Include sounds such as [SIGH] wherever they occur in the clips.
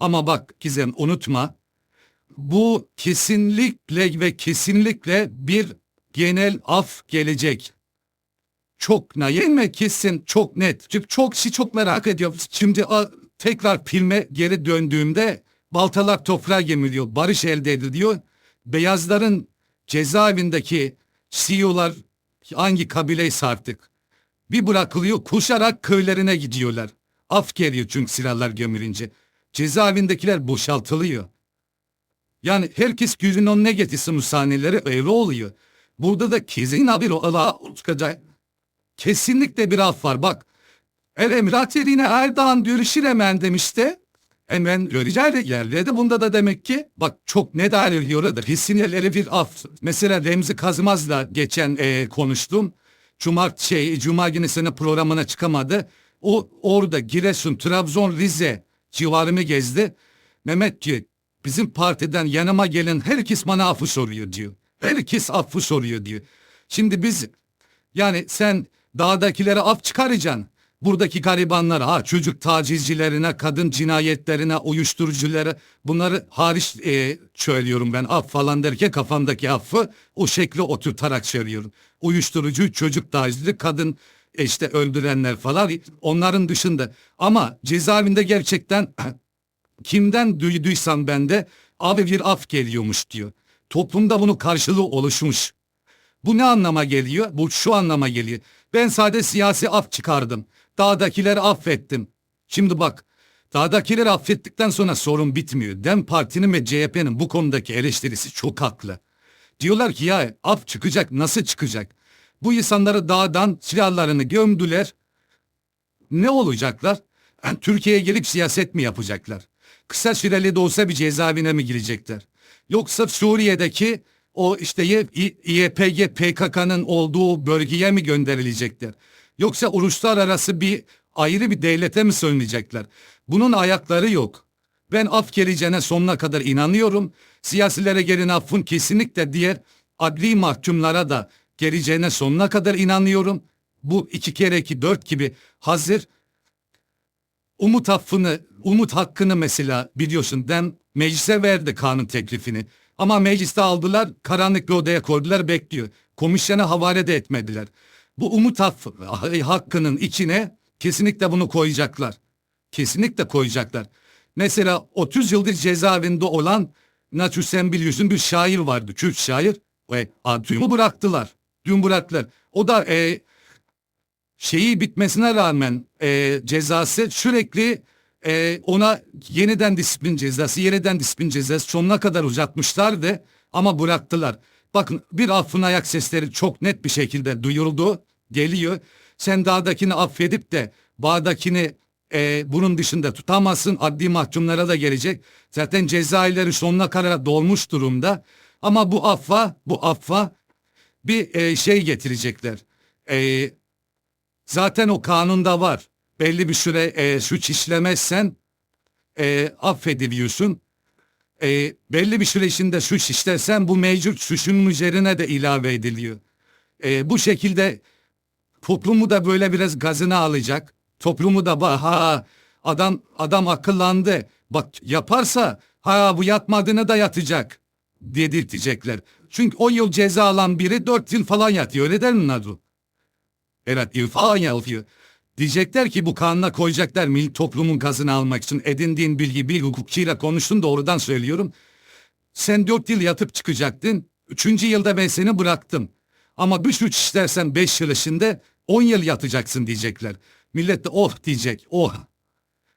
Ama bak Gizem unutma. Bu kesinlikle ve kesinlikle bir genel af gelecek. Çok ne mi kesin çok net. Çünkü çok şey çok merak ediyorum. Şimdi tekrar filme geri döndüğümde baltalar toprağa gömülüyor. Barış elde ediliyor. Beyazların cezaevindeki CEO'lar hangi kabileyse artık bir bırakılıyor kuşarak köylerine gidiyorlar. Af geliyor çünkü silahlar gömülünce. Cezaevindekiler boşaltılıyor. Yani herkes gözünün önüne getirsin bu sahneleri öyle oluyor. Burada da kesin bir ola çıkacak. Kesinlikle bir af var bak. El Emrat yerine Erdoğan görüşür hemen demişti. Hemen göreceği yerlerde bunda da demek ki bak çok ne ayrılıyorlar. Kesinlikle bir af. Mesela Remzi Kazmaz'la geçen e, konuştum. Cuma, şey, Cuma günü sene programına çıkamadı. O orada Giresun, Trabzon, Rize civarını gezdi. Mehmet diyor bizim partiden yanıma gelen herkes bana affı soruyor diyor. Herkes affı soruyor diyor. Şimdi biz yani sen dağdakilere af çıkaracaksın. Buradaki garibanlara, ha, çocuk tacizcilerine, kadın cinayetlerine, uyuşturuculara bunları hariç e, söylüyorum ben. Af falan derken kafamdaki affı o şekli oturtarak söylüyorum. Uyuşturucu, çocuk tacizci, kadın işte öldürenler falan onların dışında. Ama cezaevinde gerçekten [CLEARS THROAT] kimden duyduysam ben de abi bir af geliyormuş diyor. Toplumda bunu karşılığı oluşmuş. Bu ne anlama geliyor? Bu şu anlama geliyor. Ben sadece siyasi af çıkardım. Dağdakileri affettim. Şimdi bak, dağdakileri affettikten sonra sorun bitmiyor. Dem Parti'nin ve CHP'nin bu konudaki eleştirisi çok haklı. Diyorlar ki ya af çıkacak, nasıl çıkacak? Bu insanları dağdan silahlarını gömdüler. Ne olacaklar? Yani [CLEARS THROAT] Türkiye'ye gelip siyaset mi yapacaklar? Kısa süreli de olsa bir cezaevine mi girecekler? Yoksa Suriye'deki o işte YPG PKK'nın olduğu bölgeye mi gönderilecekler? Yoksa uluslararası bir ayrı bir devlete mi sığınacaklar? Bunun ayakları yok. Ben af geleceğine sonuna kadar inanıyorum. Siyasilere gelin affın kesinlikle diğer adli mahkumlara da geleceğine sonuna kadar inanıyorum. Bu iki kere iki dört gibi hazır umut affını, umut hakkını mesela biliyorsun dem meclise verdi kanun teklifini. Ama mecliste aldılar, karanlık bir odaya koydular bekliyor. Komisyona havale de etmediler. Bu umut affı, hakkının içine kesinlikle bunu koyacaklar. Kesinlikle koyacaklar. Mesela 30 yıldır cezaevinde olan Naçu Sembilyüz'ün bir şair vardı, Kürt şair. Ve a, dün bıraktılar. Dün bıraktılar. O da e, şeyi bitmesine rağmen e, cezası sürekli e, ona yeniden disiplin cezası, yeniden disiplin cezası sonuna kadar uzatmışlardı ama bıraktılar. Bakın bir affın ayak sesleri çok net bir şekilde duyuldu, geliyor. Sen dağdakini affedip de bağdakini e, bunun dışında tutamazsın. Adli mahkumlara da gelecek. Zaten cezaevleri sonuna kadar dolmuş durumda. Ama bu affa, bu affa bir e, şey getirecekler. E, Zaten o kanunda var. Belli bir süre e, suç işlemezsen e, affediliyorsun. E, belli bir süre içinde suç işlersen bu mevcut suçun üzerine de ilave ediliyor. E, bu şekilde toplumu da böyle biraz gazına alacak. Toplumu da ha adam adam akıllandı. Bak yaparsa ha bu yatmadığını da yatacak dedirtecekler. Çünkü o yıl ceza alan biri dört yıl falan yatıyor öyle der mi Nadu? Evet irfan yapıyor. Diyecekler ki bu kanuna koyacaklar milli toplumun gazını almak için edindiğin bilgi bir hukukçuyla konuştun doğrudan söylüyorum. Sen dört yıl yatıp çıkacaktın. Üçüncü yılda ben seni bıraktım. Ama bir suç işlersen beş yıl içinde on yıl yatacaksın diyecekler. Millet de oh diyecek oh.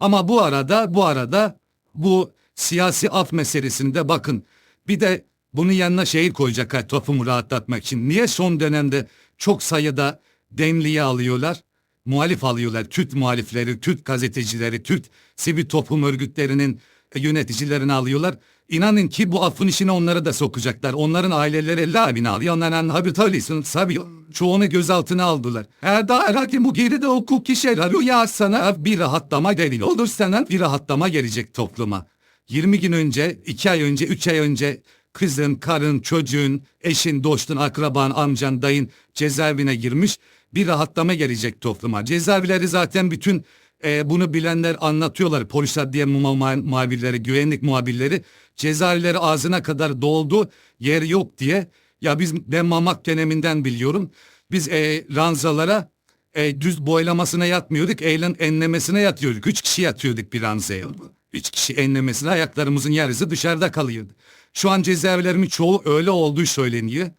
Ama bu arada bu arada bu siyasi af meselesinde bakın bir de bunun yanına şehir koyacaklar toplumu rahatlatmak için. Niye son dönemde çok sayıda demliğe alıyorlar? Muhalif alıyorlar. Türk muhalifleri, Türk gazetecileri, Türk sivil toplum örgütlerinin yöneticilerini alıyorlar. İnanın ki bu affın içine onları da sokacaklar. Onların aileleri 50 abini alıyor. Onların habitalyasını sabiyor. Çoğunu gözaltına aldılar. Eğer daha herhalde bu geride hukuki şeyler ya sana bir rahatlama delil olur sana bir rahatlama gelecek topluma. 20 gün önce, 2 ay önce, 3 ay önce kızın, karın, çocuğun, eşin, dostun, akraban, amcan, dayın cezaevine girmiş bir rahatlama gelecek topluma. Cezaevleri zaten bütün e, bunu bilenler anlatıyorlar. Polis adliye mu- mu- muhabirleri, güvenlik muhabirleri cezaevleri ağzına kadar doldu yer yok diye. Ya biz ben Mamak döneminden biliyorum. Biz e, ranzalara e, düz boylamasına yatmıyorduk. Eğlen enlemesine yatıyorduk. Üç kişi yatıyorduk bir ranzaya. Üç kişi enlemesine ayaklarımızın yarısı dışarıda kalıyordu. Şu an cezaevlerimin çoğu öyle olduğu söyleniyor.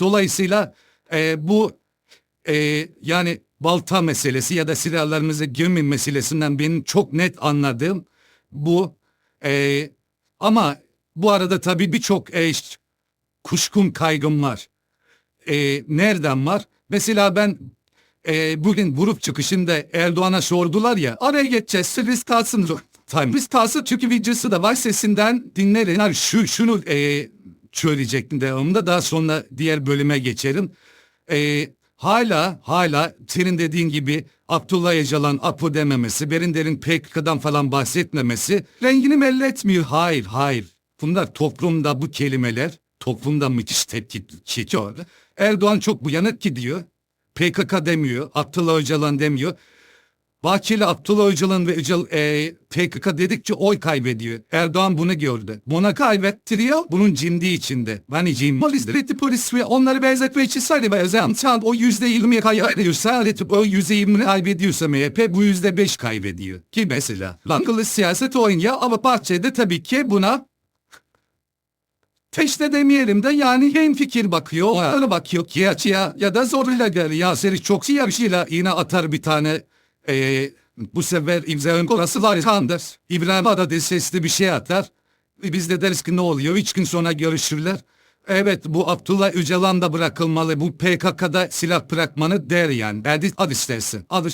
Dolayısıyla e, bu e, yani balta meselesi ya da silahlarımızı gömme meselesinden benim çok net anladığım bu. E, ama bu arada tabii birçok e, işte kuşkun kaygım var. E, nereden var? Mesela ben e, bugün grup çıkışında Erdoğan'a sordular ya araya geçeceğiz risk alsın. Time risk alsın çünkü videosu da var sesinden dinlerin. Yani şu, şunu e, söyleyecektim devamında daha sonra diğer bölüme geçerim. E, hala hala senin dediğin gibi Abdullah Öcalan Apo dememesi, Berinder'in PKK'dan falan bahsetmemesi rengini belli etmiyor. Hayır hayır. Bunlar toplumda bu kelimeler toplumda müthiş tepki çekiyor. Erdoğan çok buyanık gidiyor. PKK demiyor, Abdullah Öcalan demiyor. Bahçeli Abdullah Öcalan ve Öcal, e, PKK dedikçe oy kaybediyor. Erdoğan bunu gördü. Buna kaybettiriyor. Bunun cindi içinde. Yani cim polis, polis ve onları benzetme için sadece benzeyen. Sen o yüzde yirmiye kaybediyorsa, o yüzde yirmi kaybediyorsa MHP bu yüzde beş kaybediyor. Ki mesela. Langılı siyaset oynuyor ama Bahçeli tabii ki buna Teşne demeyelim de yani hem fikir bakıyor, öyle bakıyor ki açıya ya da zoruyla geliyor. Yaseri çok siyahıyla yine atar bir tane e, bu sefer imza kolası var kandır. İbrahim Ada sesli bir şey atar. E, Biz de deriz ki ne oluyor? Üç gün sonra görüşürler. Evet bu Abdullah Öcalan da bırakılmalı. Bu PKK'da silah bırakmanı der yani. Hadi, hadi istersin. Hadi.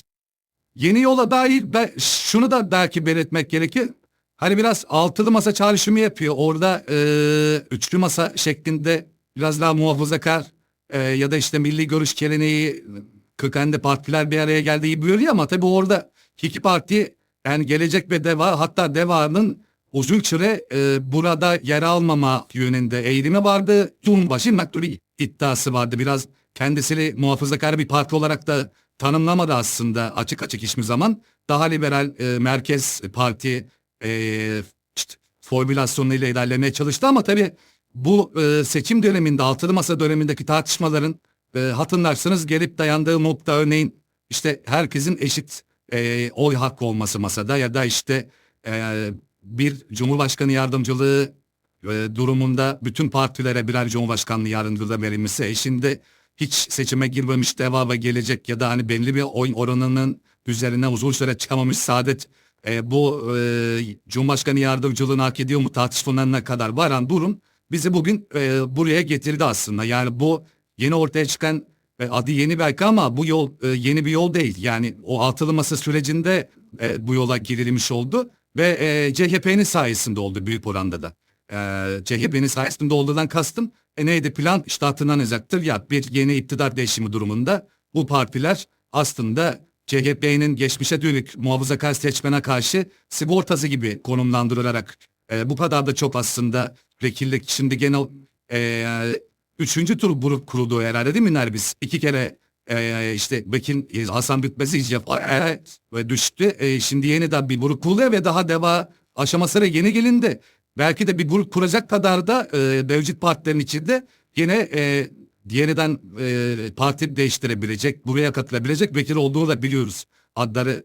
Yeni yola dair ben şunu da belki belirtmek gerekir. Hani biraz altılı masa çağrışımı yapıyor. Orada e, üçlü masa şeklinde biraz daha muhafazakar e, ya da işte milli görüş geleneği kökenli partiler bir araya geldiği buyuruyor ama tabii orada iki parti yani Gelecek ve Deva hatta Deva'nın uzun süre e, burada yer almama yönünde eğilimi vardı. Cumhurbaşı Maktuli iddiası vardı. Biraz kendisini muhafazakar bir parti olarak da tanımlamadı aslında açık açık hiçbir zaman. Daha liberal e, merkez parti e, işte, formülasyonuyla ilerlemeye çalıştı ama tabii bu e, seçim döneminde altılı masa dönemindeki tartışmaların e, hatırlarsanız gelip dayandığı nokta örneğin işte herkesin eşit e, oy hakkı olması masada ya da işte e, bir cumhurbaşkanı yardımcılığı e, durumunda bütün partilere birer cumhurbaşkanlığı yardımcılığı verilmesi eşinde hiç seçime girmemiş devava gelecek ya da hani belli bir oy oranının üzerine uzun süre çıkamamış saadet e, bu e, Cumhurbaşkanı yardımcılığını hak ediyor mu tartışmalarına kadar varan durum bizi bugün e, buraya getirdi aslında. Yani bu yeni ortaya çıkan e, adı yeni belki ama bu yol e, yeni bir yol değil. Yani o altılı masa sürecinde e, bu yola girilmiş oldu ve e, CHP'nin sayesinde oldu büyük oranda da. CHP'nin sayesinde olduğundan kastım e, neydi plan işte hatırlanacaktır ya bir yeni iktidar değişimi durumunda bu partiler aslında CHP'nin geçmişe dönük muhafazakar seçmene karşı sigortası gibi konumlandırılarak e, bu kadar da çok aslında vekillik şimdi genel e, üçüncü tur grup kuruldu herhalde değil mi Nergis? İki kere e, işte Bekin Hasan Bütmezi e, ve düştü. E, şimdi yeniden bir grup kuruluyor ve daha deva aşamasına yeni gelindi. Belki de bir grup kuracak kadar da e, mevcut partilerin içinde yine e, yeniden e, parti değiştirebilecek, buraya katılabilecek vekil olduğunu da biliyoruz. Adları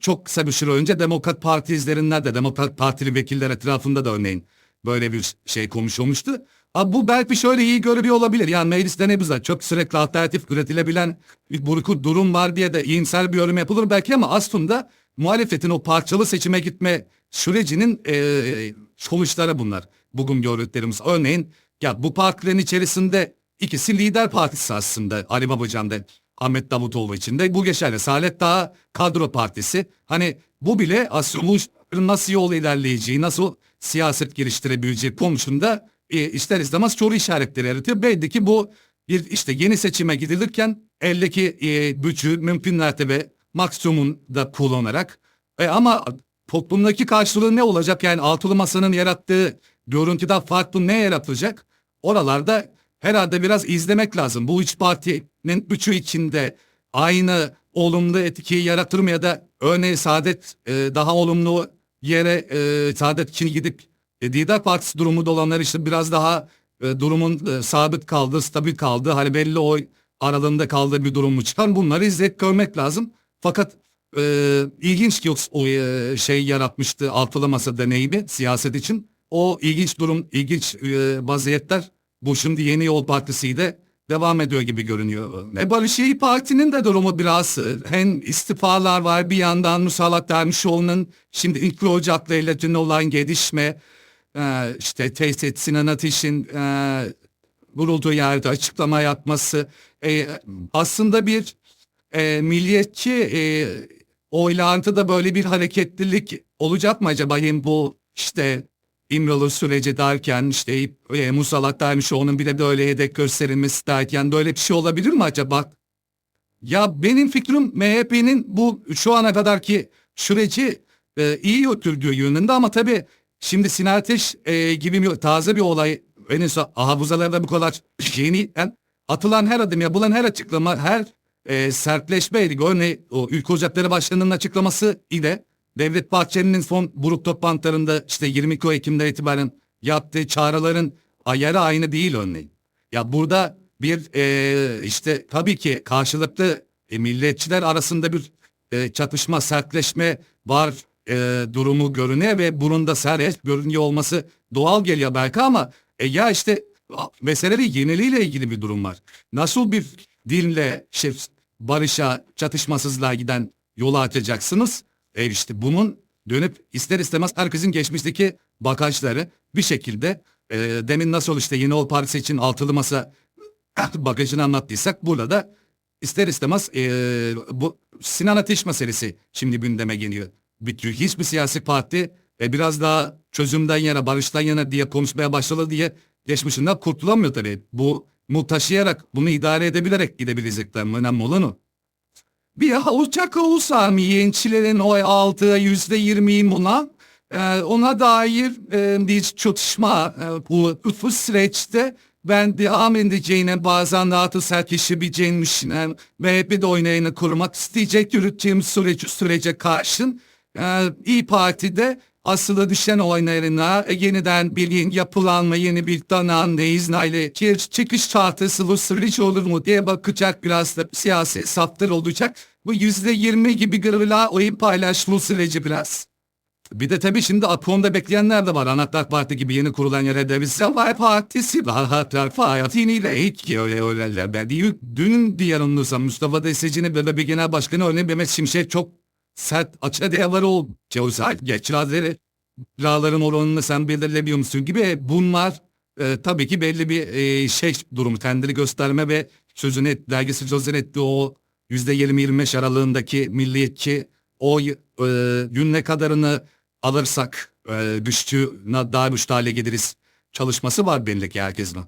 çok kısa bir süre önce Demokrat Parti izlerinden de Demokrat Partili vekiller etrafında da örneğin böyle bir şey konuşulmuştu. Ama bu belki şöyle iyi görülüyor olabilir. Yani mecliste ne bize çok sürekli alternatif üretilebilen bir durum var diye de iyimser bir yorum yapılır belki ama aslında muhalefetin o parçalı seçime gitme sürecinin e, sonuçları bunlar. Bugün gördüklerimiz. Örneğin ya bu partilerin içerisinde ikisi lider partisi aslında. Ali Babacan da Ahmet Davutoğlu için de bu geçerli. Saadet Dağı kadro partisi. Hani bu bile aslında nasıl yol ilerleyeceği, nasıl siyaset geliştirebileceği konusunda e, ister istemez soru işaretleri yaratıyor. Belli ki bu bir işte yeni seçime gidilirken eldeki e, gücü mümkün mertebe maksimum da kullanarak e, ama toplumdaki karşılığı ne olacak? Yani altılı masanın yarattığı görüntüde farklı ne yaratacak? Oralarda herhalde biraz izlemek lazım. Bu üç partinin üçü içinde aynı olumlu etkiyi yaratır mı ya da örneğin Saadet e, daha olumlu yere e, Saadet için gidip e, Didar Partisi durumu da olanlar işte biraz daha e, durumun e, sabit kaldı, stabil kaldı. Hani belli oy aralığında kaldığı bir durum mu çıkar? Bunları izleyip görmek lazım. Fakat e, ilginç ki o, o e, şey yaratmıştı altılı masa deneyimi siyaset için. O ilginç durum, ilginç e, vaziyetler bu şimdi Yeni Yol Partisi de devam ediyor gibi görünüyor. E Barış İyi Parti'nin de durumu biraz e, hem istifalar var bir yandan Musallat Dervişoğlu'nun şimdi ilk Ocak'la ile olan gelişme e, işte tehdit Sinan Ateş'in e, vurulduğu yerde açıklama yapması e, aslında bir e, milliyetçi e, oylantıda böyle bir hareketlilik olacak mı acaba hem bu işte İmralı süreci derken işte e, Musallat Dervişoğlu'nun bir de böyle hedef gösterilmesi derken böyle bir şey olabilir mi acaba? Ya benim fikrim MHP'nin bu şu ana kadarki süreci e, iyi götürdüğü yönünde ama tabii şimdi Sinan Ateş e, gibi bir, taze bir olay henüz hafızalarda bu kadar yeni yani atılan her adım yapılan her açıklama her e, sertleşmeydi. Örneğin o Ülke Ocakları Başkanı'nın açıklaması ile Devlet Bahçeli'nin son buruk toplantılarında işte 22 Ekim'den itibaren yaptığı çağrıların ayarı aynı değil örneğin. Ya burada bir e, işte tabii ki karşılıklı e, milletçiler arasında bir e, çatışma, sertleşme var e, durumu görünüyor ve bunun da görünüyor olması doğal geliyor belki ama e, ya işte meseleleri yeniliğiyle ilgili bir durum var. Nasıl bir dinle şey, barışa, çatışmasızlığa giden yolu açacaksınız? E işte bunun dönüp ister istemez herkesin geçmişteki bagajları bir şekilde e, demin nasıl işte Yeni Ol Partisi için altılı masa bagajını anlattıysak burada da ister istemez e, bu Sinan Ateş meselesi şimdi gündeme geliyor. Bir, hiçbir siyasi parti e, biraz daha çözümden yana, barıştan yana diye konuşmaya başladı diye geçmişinden kurtulamıyor tabii. Bu mu taşıyarak, bunu idare edebilerek gidebilecekler. Önemli olan o. Bir uçak olsa mı yeniçilerin oy aldığı yüzde yirmi buna e, ona dair e, bir çatışma e, bu, bu süreçte ben devam edeceğine bazen rahatı sertleşebileceğini düşünen MHP'de oynayını kurmak isteyecek yürüteceğim süreci, sürece karşın e, İyi Parti'de asılı düşen oylarına e, yeniden bir yapılanma, yeni bir danan neyiznayla çıkış tahtası bu süreç olur mu diye bakacak biraz da siyasi hesaplar olacak. Bu yüzde yirmi gibi gırla oy paylaşma süreci biraz. Bir de tabii şimdi Apo'nda bekleyenler de var. Anahtar Parti gibi yeni kurulan yere de Savaş Partisi var. Hatta Fahretiniyle hiç ki öyle. Ben dün diye yanılmıyorsam Mustafa Deseci'nin ve bir genel başkanı örneğin Mehmet Şimşek çok sert açığa değerleri oldu. Cevzal geçirazları kiraların oranını sen belirlemiyor musun gibi bunlar e, tabii ki belli bir e, şey durumu kendini gösterme ve sözünü et, dergisi sözünü ettiği o yüzde 20-25 aralığındaki milliyetçi o e, gün ne kadarını alırsak e, güçlüğüne daha güçlü hale geliriz çalışması var belli herkesin.